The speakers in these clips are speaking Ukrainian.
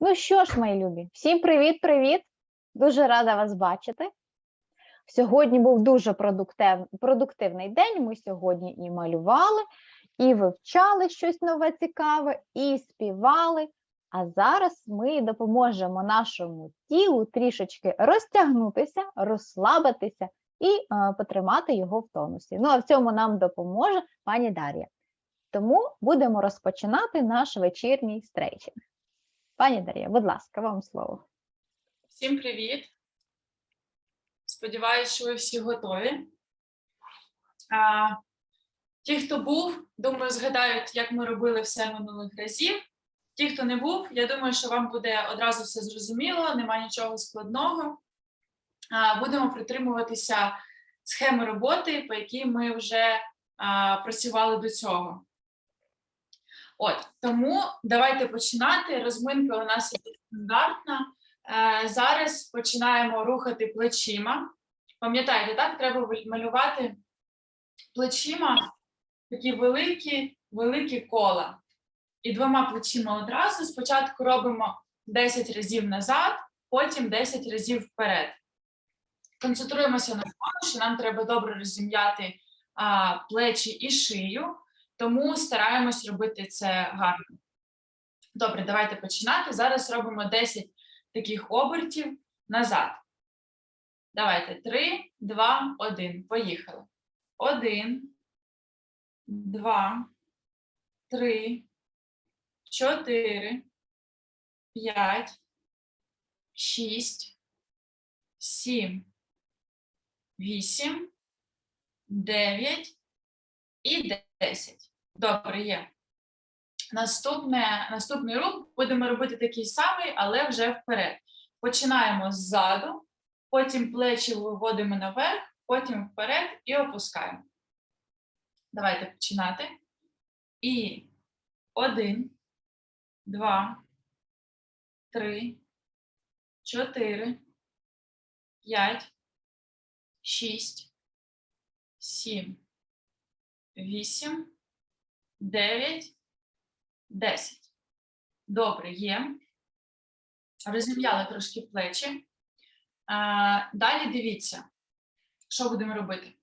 Ну що ж, мої любі, всім привіт-привіт! Дуже рада вас бачити. Сьогодні був дуже продуктив, продуктивний день. Ми сьогодні і малювали, і вивчали щось нове цікаве, і співали. А зараз ми допоможемо нашому тілу трішечки розтягнутися, розслабитися і е, потримати його в тонусі. Ну а в цьому нам допоможе пані Дар'я. Тому будемо розпочинати наш вечірній стрейчинг. Пані Дар'я, будь ласка, вам слово. Всім привіт! Сподіваюсь, що ви всі готові. А, ті, хто був, думаю, згадають, як ми робили все минулих разів. Ті, хто не був, я думаю, що вам буде одразу все зрозуміло, немає нічого складного. А, будемо притримуватися схеми роботи, по якій ми вже а, працювали до цього. От тому давайте починати. Розминка у нас стандартна. Е, Зараз починаємо рухати плечима. Пам'ятаєте, так треба малювати плечима такі великі, великі кола. І двома плечима одразу. Спочатку робимо 10 разів назад, потім 10 разів вперед. Концентруємося на тому, що нам треба добре розім'яти плечі і шию, тому стараємось робити це гарно. Добре, давайте починати. Зараз робимо 10 таких обертів назад. Давайте 3, 2, 1. Поїхали. 1, 2, 3, 4, 5, 6, 7, 8, 9 і 10. Добре, є. Наступне, наступний рух будемо робити такий самий, але вже вперед. Починаємо ззаду, потім плечі виводимо наверх, потім вперед і опускаємо. Давайте починати. І один, два, три, чотири, п'ять, шість, сім, вісім, дев'ять. 10. Добре, є. Розім'яли трошки плечі. Далі дивіться, що будемо робити.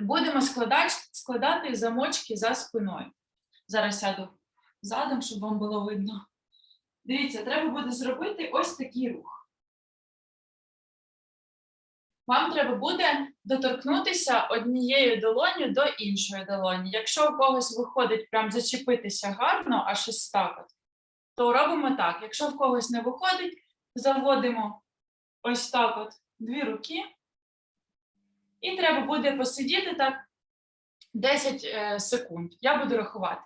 Будемо складати замочки за спиною. Зараз сяду задом, щоб вам було видно. Дивіться, треба буде зробити ось такий рух. Вам треба буде доторкнутися однією долоню до іншої долоні. Якщо у когось виходить прям зачепитися гарно, аж ось так то робимо так. Якщо в когось не виходить, заводимо ось так от дві руки, і треба буде посидіти так 10 е, секунд. Я буду рахувати.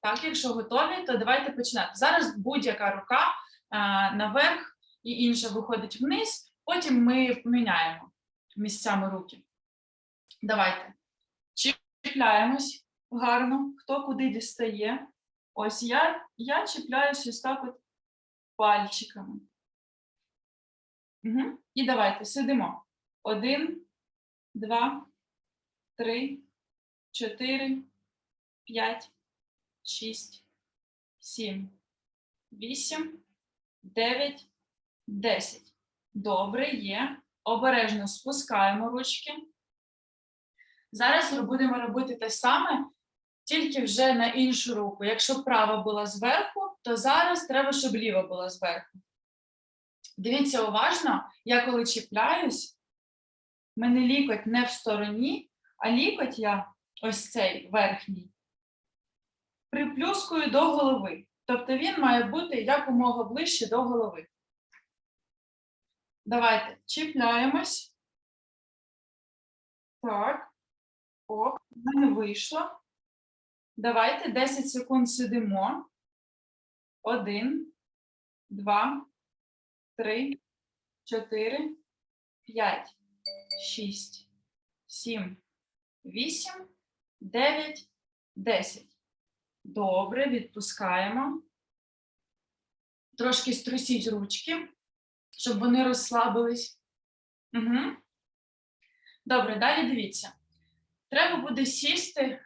Так, якщо готові, то давайте починати. Зараз будь-яка рука е, наверх і інша виходить вниз. Потім ми поміняємо місцями руки. Давайте. Чіпляємось гарно, хто куди дістає. Ось я я чіпляюсь ось так от пальчиками. Угу. І давайте сидимо. Один, два, три, чотири, п'ять, шість, сім, вісім, дев'ять, десять. Добре, є. Обережно спускаємо ручки. Зараз будемо робити те саме, тільки вже на іншу руку. Якщо права була зверху, то зараз треба, щоб ліва була зверху. Дивіться уважно, я коли чіпляюсь, мене лікоть не в стороні, а лікоть я ось цей верхній, приплюскую до голови. Тобто він має бути якомога ближче до голови. Давайте чіпляємось. Так. Оп, мене вийшло. Давайте 10 секунд сидимо. Один, два, три, чотири, п'ять, шість, сім, вісім, дев'ять, десять. Добре, відпускаємо. Трошки струсіть ручки щоб вони розслабились. Угу. Добре, далі дивіться. Треба буде сісти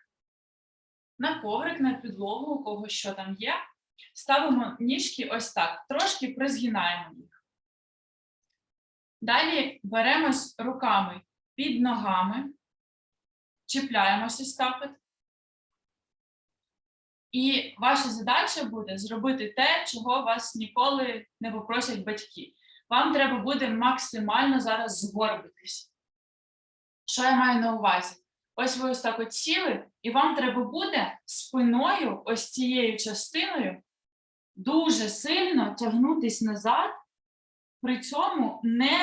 на коврик, на підлогу, у кого що там є. ставимо ніжки ось так, трошки призгинаємо їх. Далі беремось руками під ногами, чіпляємося так. І ваша задача буде зробити те, чого вас ніколи не попросять батьки. Вам треба буде максимально зараз згорбитись. Що я маю на увазі? Ось ви ось так от сіли, і вам треба буде спиною, ось цією частиною, дуже сильно тягнутись назад, при цьому не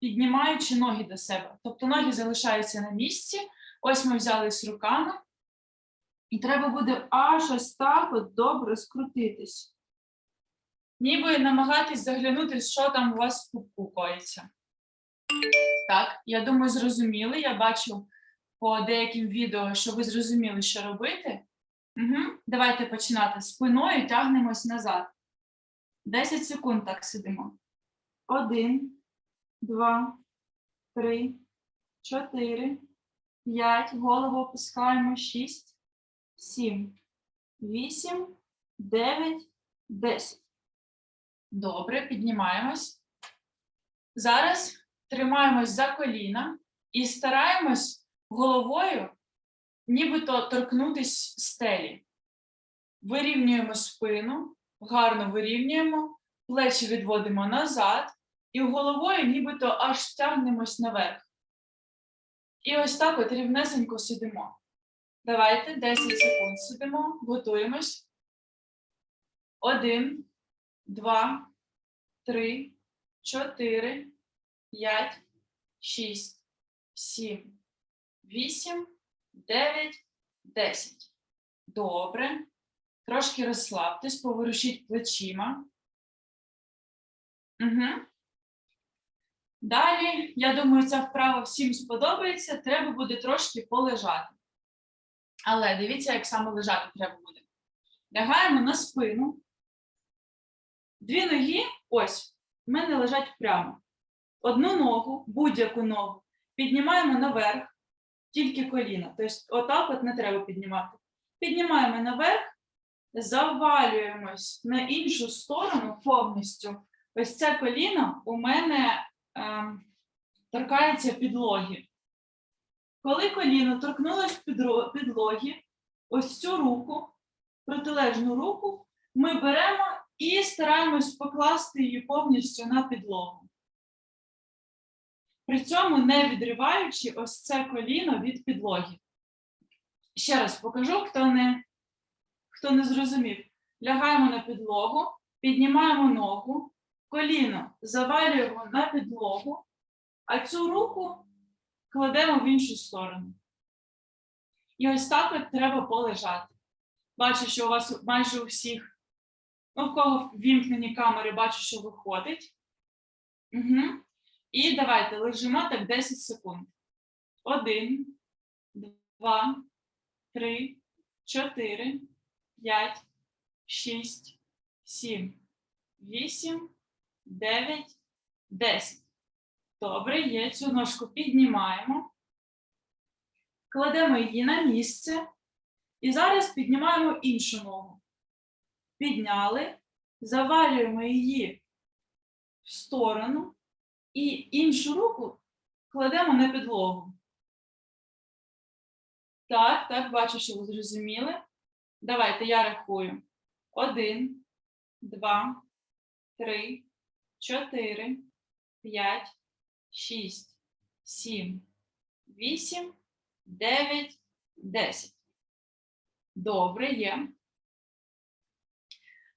піднімаючи ноги до себе. Тобто ноги залишаються на місці. Ось ми взялись руками, і треба буде аж ось так от добре скрутитись. Ніби намагатись заглянути, що там у вас в пупку коїться. Так, я думаю, зрозуміли. Я бачу по деяким відео, що ви зрозуміли, що робити. Угу. Давайте починати спиною, тягнемось назад. 10 секунд так сидимо. Один, два, три, чотири, п'ять. Голову опускаємо. Шість, сім, вісім, дев'ять, десять. Добре, піднімаємось. Зараз тримаємось за коліна і стараємось головою нібито торкнутись стелі. Вирівнюємо спину, гарно вирівнюємо, плечі відводимо назад і головою нібито аж тягнемось наверх. І ось так от рівнесенько сидимо. Давайте 10 секунд сидимо, готуємось. Один, два, три, чотири, п'ять, шість, сім, вісім, дев'ять, десять. Добре. Трошки розслабтесь, поворушіть плечима. Угу. Далі, я думаю, ця вправа всім сподобається. Треба буде трошки полежати. Але дивіться, як саме лежати треба буде. Лягаємо на спину. Дві ноги, ось, в мене лежать прямо. Одну ногу, будь-яку ногу, піднімаємо наверх, тільки коліна. Тобто, отак от не треба піднімати. Піднімаємо наверх, завалюємось на іншу сторону повністю. Ось це коліно у мене ем, торкається підлоги. Коли коліно торкнулося підро- підлоги, ось цю руку, протилежну руку, ми беремо і стараємось покласти її повністю на підлогу. При цьому не відриваючи ось це коліно від підлоги. Ще раз покажу, хто не, хто не зрозумів. Лягаємо на підлогу, піднімаємо ногу, коліно завалюємо на підлогу, а цю руку кладемо в іншу сторону. І ось так от треба полежати. Бачу, що у вас майже у всіх, ну, в кого вімкнені камери, бачу, що виходить. Угу. І давайте лежимо так 10 секунд. Один, два, три, чотири, п'ять, шість, сім, вісім, дев'ять, десять. Добре, є. Цю ножку піднімаємо, кладемо її на місце. І зараз піднімаємо іншу ногу. Підняли, завалюємо її в сторону і іншу руку кладемо на підлогу. Так, так, бачу, що ви зрозуміли. Давайте я рахую. Один, два, три, чотири, п'ять, шість, сім, вісім, дев'ять, десять. Добре, є.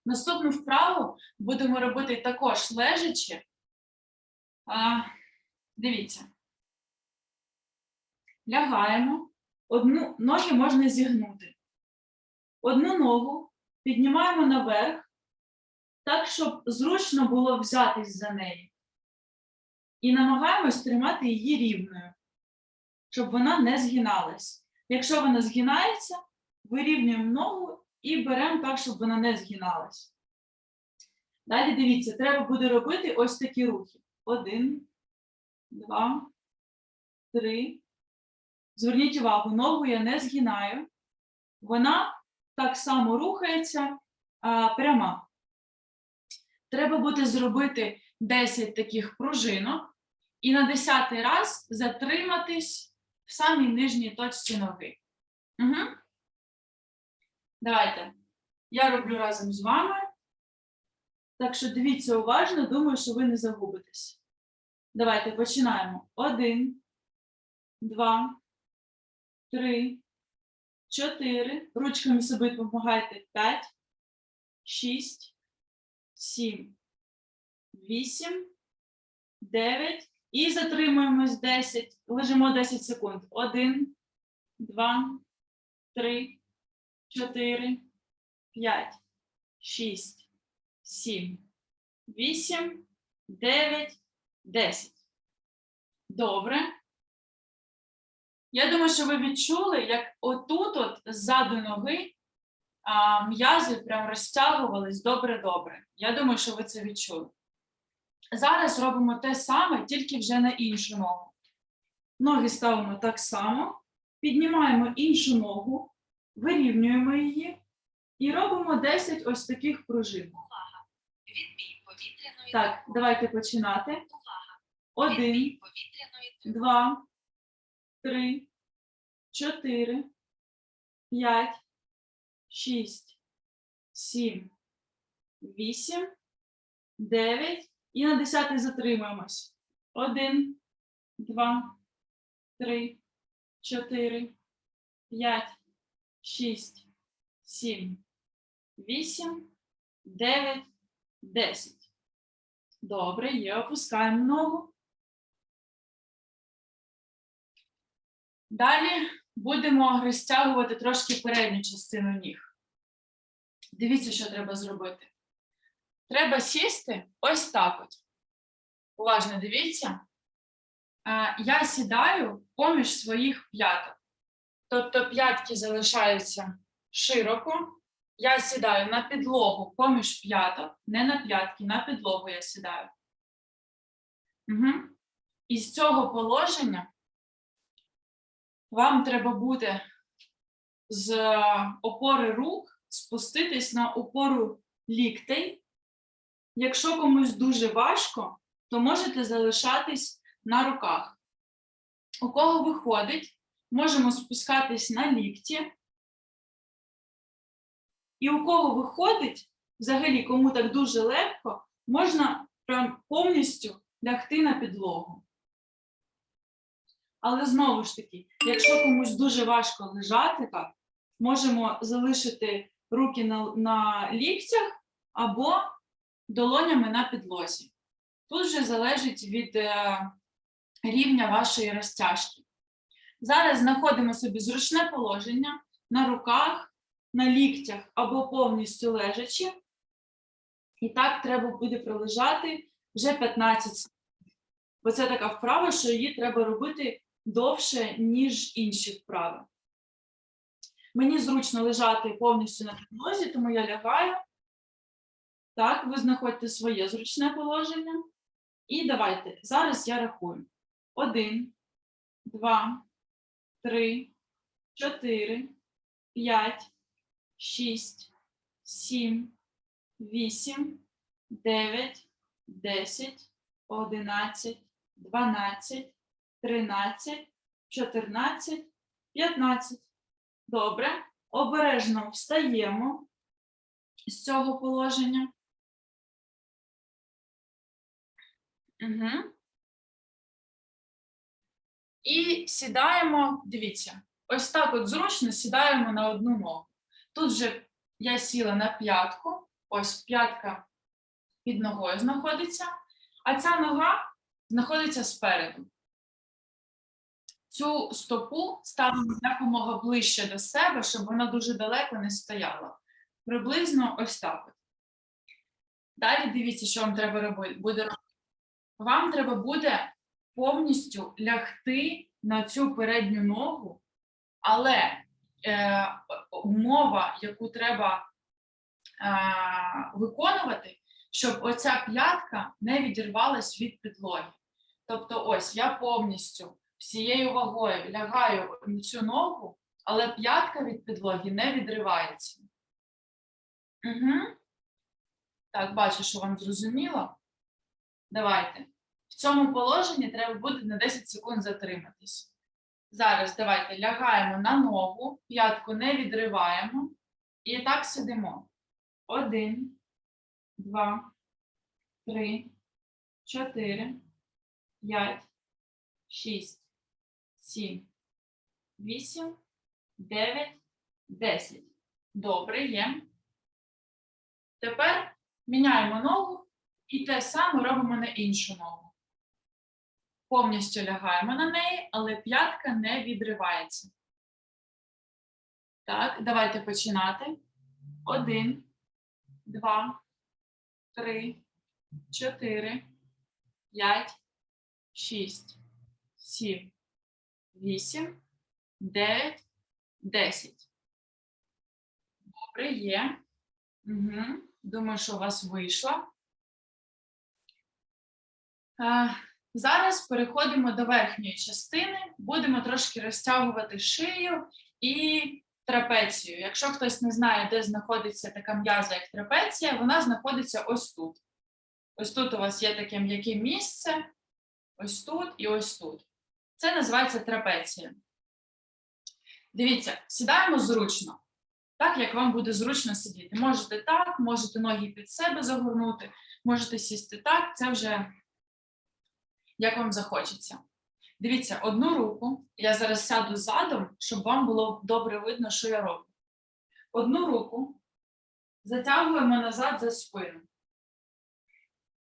Наступну вправу будемо робити також лежачи. А, дивіться. Лягаємо. Одну ноги можна зігнути. Одну ногу піднімаємо наверх, так, щоб зручно було взятись за неї. І намагаємось тримати її рівною, щоб вона не згиналась. Якщо вона згинається, вирівнюємо ногу і беремо так, щоб вона не згиналась. Далі дивіться, треба буде робити ось такі рухи. Один, два, три. Зверніть увагу, ногу я не згинаю. Вона так само рухається, а, пряма. Треба буде зробити 10 таких пружинок і на 10 раз затриматись в самій нижній точці ноги. Угу. Давайте. Я роблю разом з вами. Так що дивіться уважно, думаю, що ви не загубитесь. Давайте починаємо. Один, два, три, чотири. Ручками собі допомагайте. П'ять, шість, сім, вісім, дев'ять. І затримуємось 10. Лежимо 10 секунд. Один, два, три, чотири, п'ять, шість, сім, вісім, дев'ять, десять. Добре. Я думаю, що ви відчули, як отут, от ззаду ноги, м'язи прям розтягувались добре-добре. Я думаю, що ви це відчули. Зараз робимо те саме, тільки вже на іншу ногу. Ноги ставимо так само, піднімаємо іншу ногу, вирівнюємо її і робимо 10 ось таких пружин. Відбій повітряної Так, давайте починати. увага. Один, Відбій два, три, чотири, п'ять, шість, сім, вісім, дев'ять. І на десятий затримаємось. Один, два, три, чотири, п'ять, шість, сім, вісім, дев'ять, десять. Добре, є, опускаємо ногу. Далі будемо розтягувати трошки передню частину ніг. Дивіться, що треба зробити. Треба сісти ось так от. Уважно дивіться. Е, Я сідаю поміж своїх п'яток. Тобто п'ятки залишаються широко. Я сідаю на підлогу поміж п'яток, не на п'ятки, на підлогу я сідаю. Угу. І з цього положення вам треба буде з опори рук спуститись на опору ліктей. Якщо комусь дуже важко, то можете залишатись на руках. У кого виходить, можемо спускатись на лікті. І у кого виходить, взагалі, кому так дуже легко, можна прям повністю лягти на підлогу. Але знову ж таки, якщо комусь дуже важко лежати так, можемо залишити руки на, на ліктях або долонями на підлозі. Тут вже залежить від е, рівня вашої розтяжки. Зараз знаходимо собі зручне положення на руках, на ліктях або повністю лежачи. І так треба буде пролежати вже 15 секунд. Бо це така вправа, що її треба робити довше, ніж інші вправи. Мені зручно лежати повністю на підлозі, тому я лягаю. Так, ви знаходите своє зручне положення. І давайте, зараз я рахую. Один, два, три, чотири, п'ять, шість, сім, вісім, дев'ять, десять, одинадцять, дванадцять, тринадцять, чотирнадцять, п'ятнадцять. Добре. Обережно встаємо з цього положення. Угу. І сідаємо, дивіться, ось так от зручно сідаємо на одну ногу. Тут же я сіла на п'ятку, ось п'ятка під ногою знаходиться, а ця нога знаходиться спереду. Цю стопу ставимо якомога ближче до себе, щоб вона дуже далеко не стояла. Приблизно ось так. Далі дивіться, що вам треба робити. Робити. Вам треба буде повністю лягти на цю передню ногу, але е, умова, яку треба е, виконувати, щоб оця п'ятка не відірвалась від підлоги. Тобто, ось я повністю всією вагою лягаю на цю ногу, але п'ятка від підлоги не відривається. Угу. Так, бачу, що вам зрозуміло. Давайте. Цьому положенні треба буде на 10 секунд затриматись. Зараз давайте лягаємо на ногу, п'ятку не відриваємо. І так сидимо. Один, два, три, чотири, п'ять, шість, сім, вісім, дев'ять, десять. Добре, є. Тепер міняємо ногу і те саме робимо на іншу ногу. Повністю лягаємо на неї, але п'ятка не відривається. Так, давайте починати. Один, два, три, чотири, п'ять, шість, сім, вісім, дев'ять, десять. Добре, є. Угу. Думаю, що у вас вийшло. Зараз переходимо до верхньої частини. Будемо трошки розтягувати шию і трапецію. Якщо хтось не знає, де знаходиться така м'яза, як трапеція, вона знаходиться ось тут. Ось тут у вас є таке м'яке місце, ось тут і ось тут. Це називається трапеція. Дивіться, сідаємо зручно, так як вам буде зручно сидіти. Можете так, можете ноги під себе загорнути, можете сісти так, це вже як вам захочеться. Дивіться, одну руку, я зараз сяду задом, щоб вам було добре видно, що я роблю. Одну руку затягуємо назад за спину.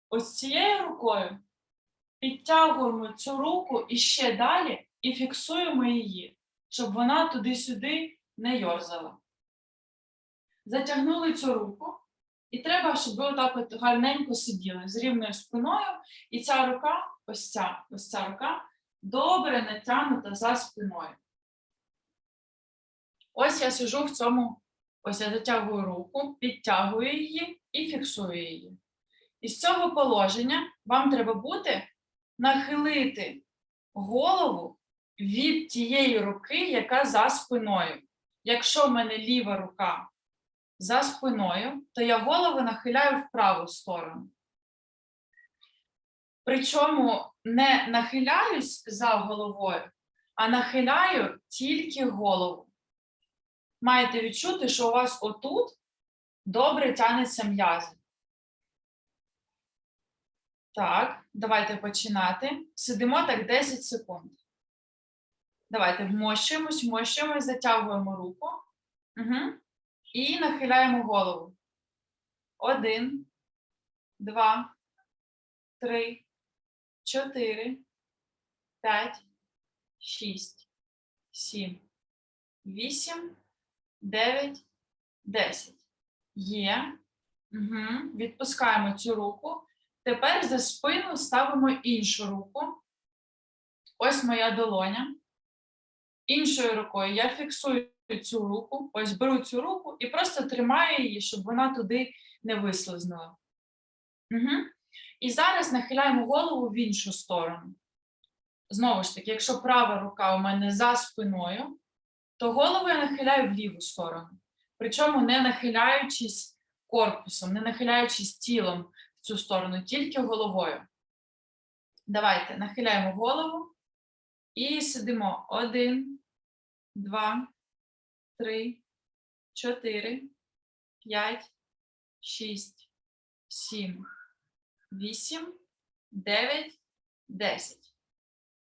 Ось цією рукою підтягуємо цю руку і ще далі і фіксуємо її, щоб вона туди-сюди не йорзала. Затягнули цю руку, і треба, щоб ви отак от гарненько сиділи з рівною спиною, і ця рука, ось ця, ось ця рука, добре натягнута за спиною. Ось я сижу в цьому, ось я затягую руку, підтягую її і фіксую її. Із цього положення вам треба буде нахилити голову від тієї руки, яка за спиною. Якщо в мене ліва рука за спиною, то я голову нахиляю в праву сторону. Причому не нахиляюсь за головою, а нахиляю тільки голову. Маєте відчути, що у вас отут добре тянеться м'язи. Так, давайте починати. Сидимо так 10 секунд. Давайте вмощуємось, вмощуємось, затягуємо руку. Угу. І нахиляємо голову. Один, два, три, чотири, п'ять, шість, сім, вісім, дев'ять, десять. Є. Угу. Відпускаємо цю руку. Тепер за спину ставимо іншу руку. Ось моя долоня. Іншою рукою я фіксую цю руку, ось беру цю руку і просто тримаю її, щоб вона туди не вислизнула. Угу. І зараз нахиляємо голову в іншу сторону. Знову ж таки, якщо права рука у мене за спиною, то голову я нахиляю в ліву сторону. Причому не нахиляючись корпусом, не нахиляючись тілом в цю сторону, тільки головою. Давайте нахиляємо голову і сидимо. Один, два, три, чотири, п'ять, шість, сім, вісім, дев'ять, десять.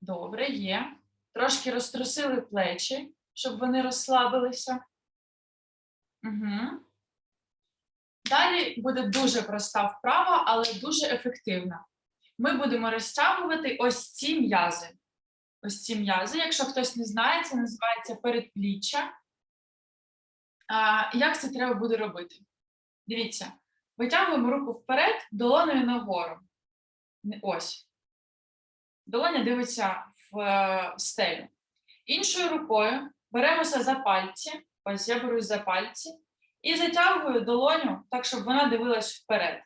Добре, є. Трошки розтрусили плечі, щоб вони розслабилися. Угу. Далі буде дуже проста вправа, але дуже ефективна. Ми будемо розтягувати ось ці м'язи. Ось ці м'язи. Якщо хтось не знає, це називається передпліччя. А, як це треба буде робити? Дивіться, витягуємо руку вперед, долоною нагору. Ось. Долоня дивиться в е, стелю. Іншою рукою беремося за пальці. Ось я берусь за пальці і затягую долоню так, щоб вона дивилась вперед.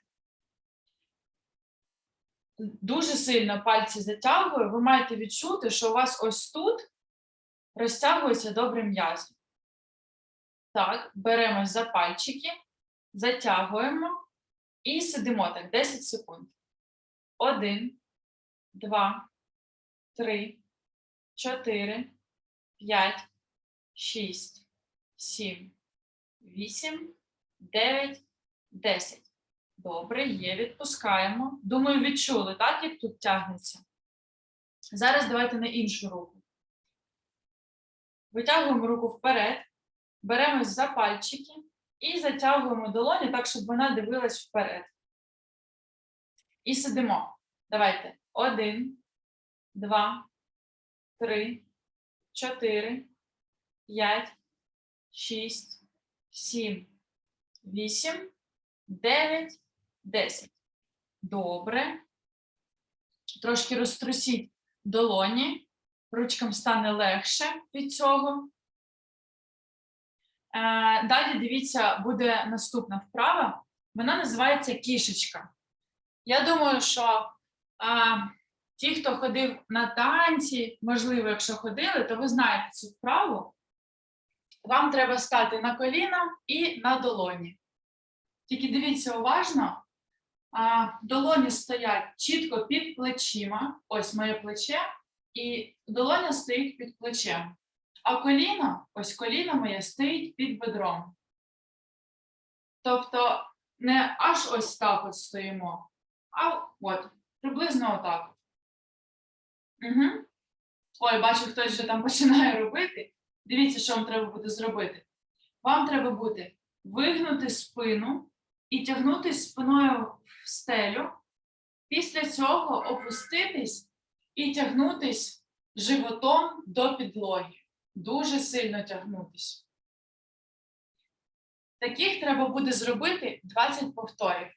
Дуже сильно пальці затягую, ви маєте відчути, що у вас ось тут розтягується добре м'язи. Так, беремось за пальчики, затягуємо і сидимо так 10 секунд. Один, два, три, чотири, п'ять, шість, сім, вісім, дев'ять, десять. Добре, є, відпускаємо. Думаю, відчули, так, як тут тягнеться. Зараз давайте на іншу руку. Витягуємо руку вперед, беремось за пальчики і затягуємо долоні так, щоб вона дивилась вперед. І сидимо. Давайте. Один, два, три, чотири, п'ять, шість, сім, вісім, дев'ять, десять. Добре. Трошки розтрусіть долоні. Ручкам стане легше від цього. Е, Далі дивіться, буде наступна вправа. Вона називається кішечка. Я думаю, що а, ті, хто ходив на танці, можливо, якщо ходили, то ви знаєте цю вправу. Вам треба стати на коліна і на долоні. Тільки дивіться уважно, а, долоні стоять чітко під плечима. Ось моє плече, і долоня стоїть під плечем. А коліно, ось коліно моє стоїть під бедром. Тобто не аж ось так от стоїмо, а от, приблизно отак. Угу. Ой, бачу, хтось вже там починає робити. Дивіться, що вам треба буде зробити. Вам треба буде вигнути спину і тягнутися спиною в стелю. Після цього опуститись і тягнутись животом до підлоги. Дуже сильно тягнутись. Таких треба буде зробити 20 повторів.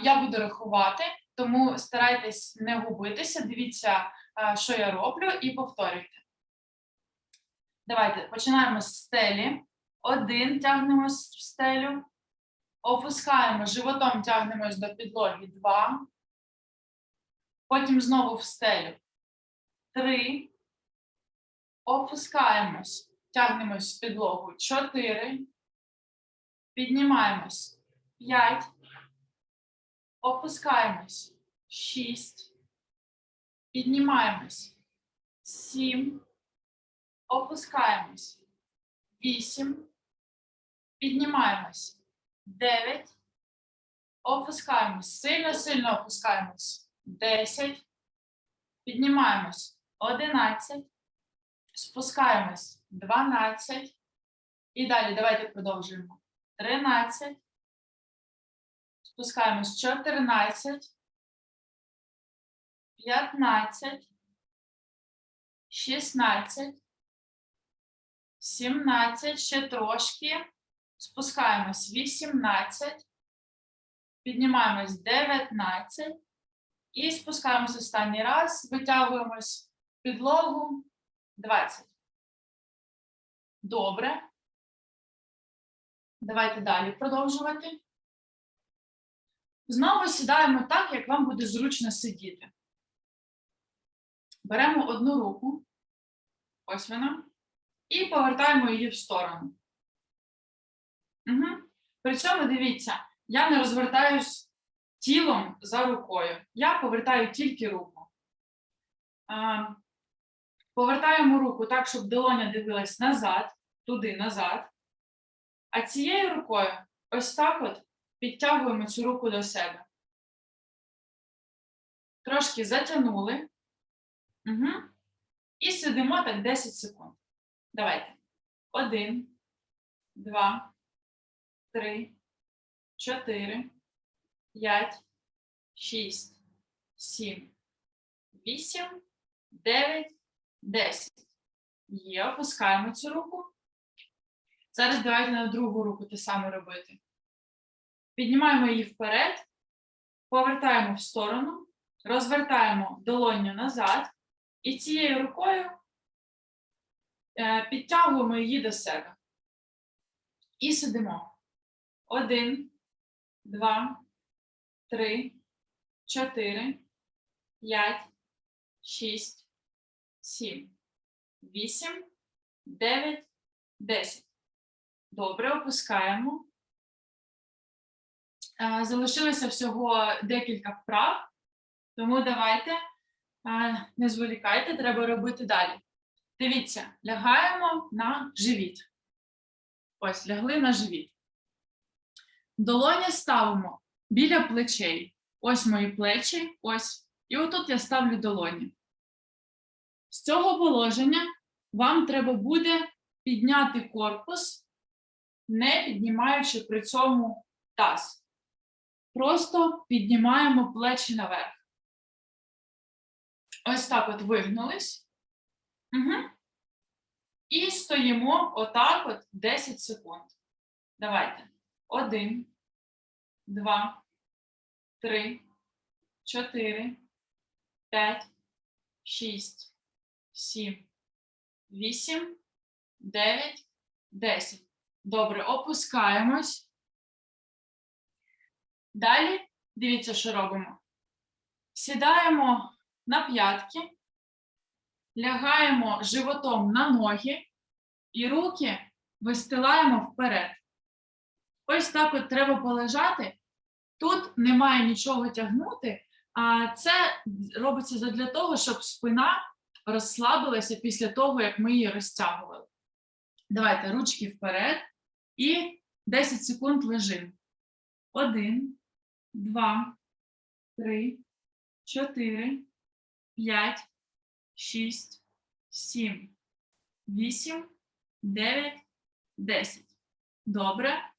Я буду рахувати, тому старайтесь не губитися, дивіться, що я роблю, і повторюйте. Давайте починаємо з стелі. Один тягнемось в стелю. Опускаємо, животом тягнемось до підлоги. Два. Потім знову в стелю. Три. Опускаємось. Тягнемось в підлогу. Чотири. Піднімаємось. П'ять. Опускаємось. Шість. Піднімаємось. Сім. Опускаємось. Вісім. Піднімаємось. Дев'ять. Опускаємось. Сильно-сильно опускаємось. Десять. Піднімаємось. Одинадцять. Спускаємось. Дванадцять. І далі давайте продовжуємо. Тринадцять. Спускаємось. Чотирнадцять. П'ятнадцять. Шістнадцять. 17, ще трошки. Спускаємось 18, піднімаємось 19 і спускаємось останній раз, витягуємось в підлогу 20. Добре. Давайте далі продовжувати. Знову сідаємо так, як вам буде зручно сидіти. Беремо одну руку. Ось вона і повертаємо її в сторону. Угу. При цьому дивіться, я не розвертаюсь тілом за рукою. Я повертаю тільки руку. Повертаємо руку так, щоб долоня дивилась назад, туди, назад. А цією рукою ось так от підтягуємо цю руку до себе. Трошки затягнули. Угу. І сидимо так 10 секунд. Давайте. Один, два, три, чотири, п'ять, шість, сім, вісім, дев'ять, десять. Є, опускаємо цю руку. Зараз давайте на другу руку те саме робити. Піднімаємо її вперед, повертаємо в сторону, розвертаємо долоню назад і цією рукою е, підтягуємо її до себе. І сидимо. Один, два, три, чотири, п'ять, шість, сім, вісім, дев'ять, десять. Добре, опускаємо. Е, Залишилося всього декілька вправ, тому давайте е, не зволікайте, треба робити далі. Дивіться, лягаємо на живіт. Ось, лягли на живіт. Долоні ставимо біля плечей. Ось мої плечі, ось. І отут я ставлю долоні. З цього положення вам треба буде підняти корпус, не піднімаючи при цьому таз. Просто піднімаємо плечі наверх. Ось так от вигнулись. Угу. І стоїмо отак от 10 секунд. Давайте. Один, два, три, чотири, п'ять, шість, сім, вісім, дев'ять, десять. Добре, опускаємось. Далі дивіться, що робимо. Сідаємо на п'ятки, лягаємо животом на ноги і руки вистилаємо вперед. Ось так от треба полежати. Тут немає нічого тягнути, а це робиться для того, щоб спина розслабилася після того, як ми її розтягували. Давайте ручки вперед і 10 секунд лежимо. Один, два, три, чотири, п'ять, шість, сім, вісім, дев'ять, десять. Добре.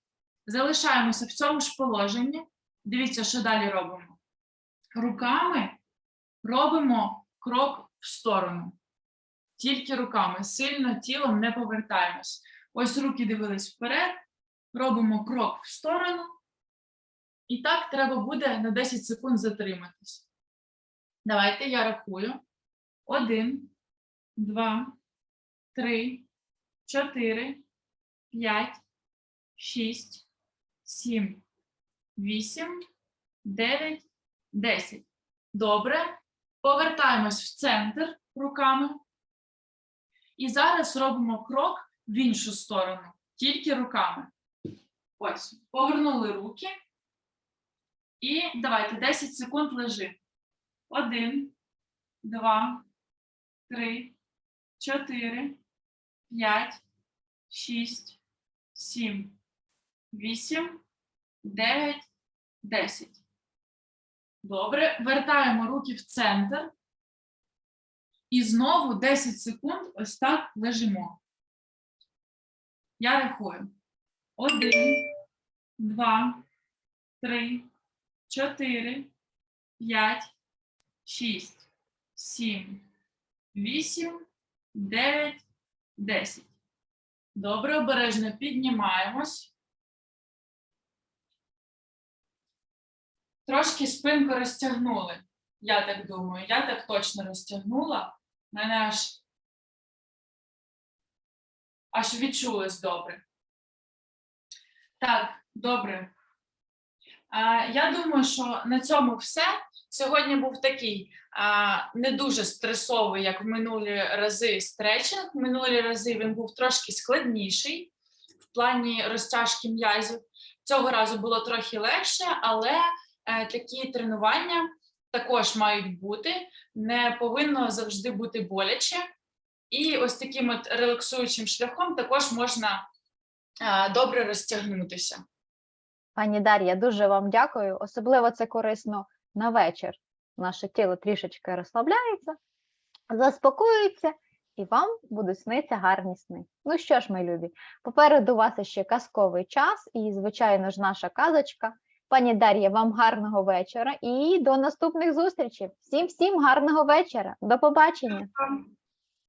Залишаємося в цьому ж положенні. Дивіться, що далі робимо. Руками робимо крок в сторону. Тільки руками, сильно тілом не повертаємось. Ось руки дивились вперед, робимо крок в сторону. І так треба буде на 10 секунд затриматись. Давайте я рахую. Один, два, три, чотири, п'ять, шість, сім, вісім, дев'ять, десять. Добре. Повертаємось в центр руками. І зараз робимо крок в іншу сторону, тільки руками. Ось, повернули руки. І давайте 10 секунд лежи. Один, два, три, чотири, п'ять, шість, сім, вісім, дев'ять, десять. Добре. Вертаємо руки в центр. І знову 10 секунд ось так лежимо. Я рахую. Один, два, три, чотири, п'ять, шість, сім, вісім, дев'ять, десять. Добре, обережно піднімаємось. Трошки спинку розтягнули. Я так думаю, я так точно розтягнула. Мене аж, аж відчулось добре. Так, добре. А, я думаю, що на цьому все. Сьогодні був такий а, не дуже стресовий, як в минулі рази стретчинг. В минулі рази він був трошки складніший в плані розтяжки м'язів. Цього разу було трохи легше, але такі тренування також мають бути, не повинно завжди бути боляче. І ось таким от релаксуючим шляхом також можна е, добре розтягнутися. Пані Дар'я, дуже вам дякую. Особливо це корисно на вечір. Наше тіло трішечки розслабляється, заспокоюється, і вам будуть сниться гарні сни. Ну що ж, мої любі, попереду вас ще казковий час, і, звичайно ж, наша казочка. Пані Дар'я, вам гарного вечора і до наступних зустрічей. Всім всім гарного вечора. До побачення.